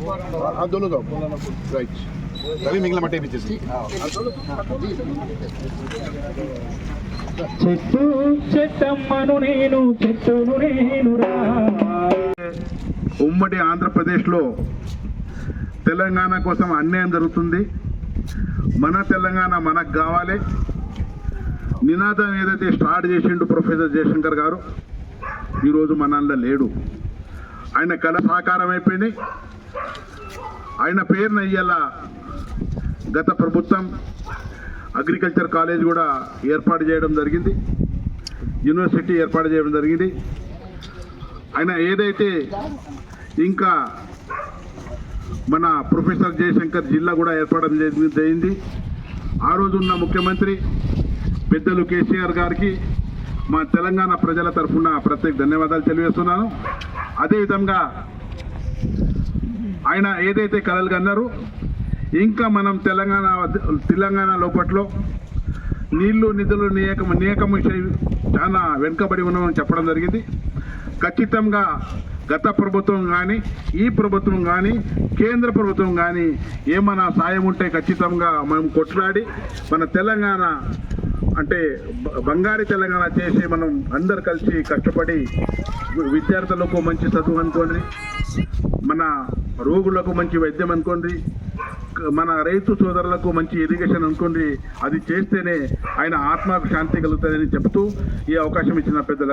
हाँ दोनों दो राइट तभी मिंगला मटे पीछे से చెట్టు చెట్టమ్మను నేను చెట్టును నేనురా ఉమ్మడి ఆంధ్రప్రదేశ్లో తెలంగాణ కోసం అన్యాయం జరుగుతుంది మన తెలంగాణ మనకు కావాలి నినాదం ఏదైతే స్టార్ట్ చేసిండు ప్రొఫెసర్ జయశంకర్ గారు ఈరోజు మనల్లో లేడు ఆయన కళ సాకారం అయిపోయినాయి ఆయన పేరున ఇయ్యాల గత ప్రభుత్వం అగ్రికల్చర్ కాలేజ్ కూడా ఏర్పాటు చేయడం జరిగింది. యూనివర్సిటీ ఏర్పాటు చేయడం జరిగింది. ఆయన ఏదైతే ఇంకా మన ప్రొఫెసర్ జయశంకర్ జిల్లా కూడా ఏర్పడడం జరిగి- జరిగింది. ఆ రోజు ఉన్న ముఖ్యమంత్రి పెద్దలు కేసీఆర్ గారికి మా తెలంగాణ ప్రజల తరఫున ప్రత్యేక ధన్యవాదాలు తెలియజేస్తున్నాను. అదేవిధంగా ఆయన ఏదైతే కలలు కన్నారో ఇంకా మనం తెలంగాణ తెలంగాణ లోపట్లో నీళ్ళు నిధులు నియకం నియకం విషయం చాలా వెనుకబడి ఉన్నామని చెప్పడం జరిగింది. ఖచ్చితంగా గత ప్రభుత్వం కానీ ఈ ప్రభుత్వం కానీ కేంద్ర ప్రభుత్వం కానీ ఏమైనా సాయం ఉంటే ఖచ్చితంగా మనం కొట్లాడి మన తెలంగాణ అంటే బంగారు తెలంగాణ చేసి మనం అందరు కలిసి కష్టపడి విద్యార్థులకు మంచి చదువు అనుకోండి మన రోగులకు మంచి వైద్యం అనుకోండి మన రైతు సోదరులకు మంచి ఇరిగేషన్ అనుకోండి అది చేస్తేనే ఆయన ఆత్మకు శాంతి కలుగుతుందని చెబుతూ ఈ అవకాశం ఇచ్చిన పెద్దల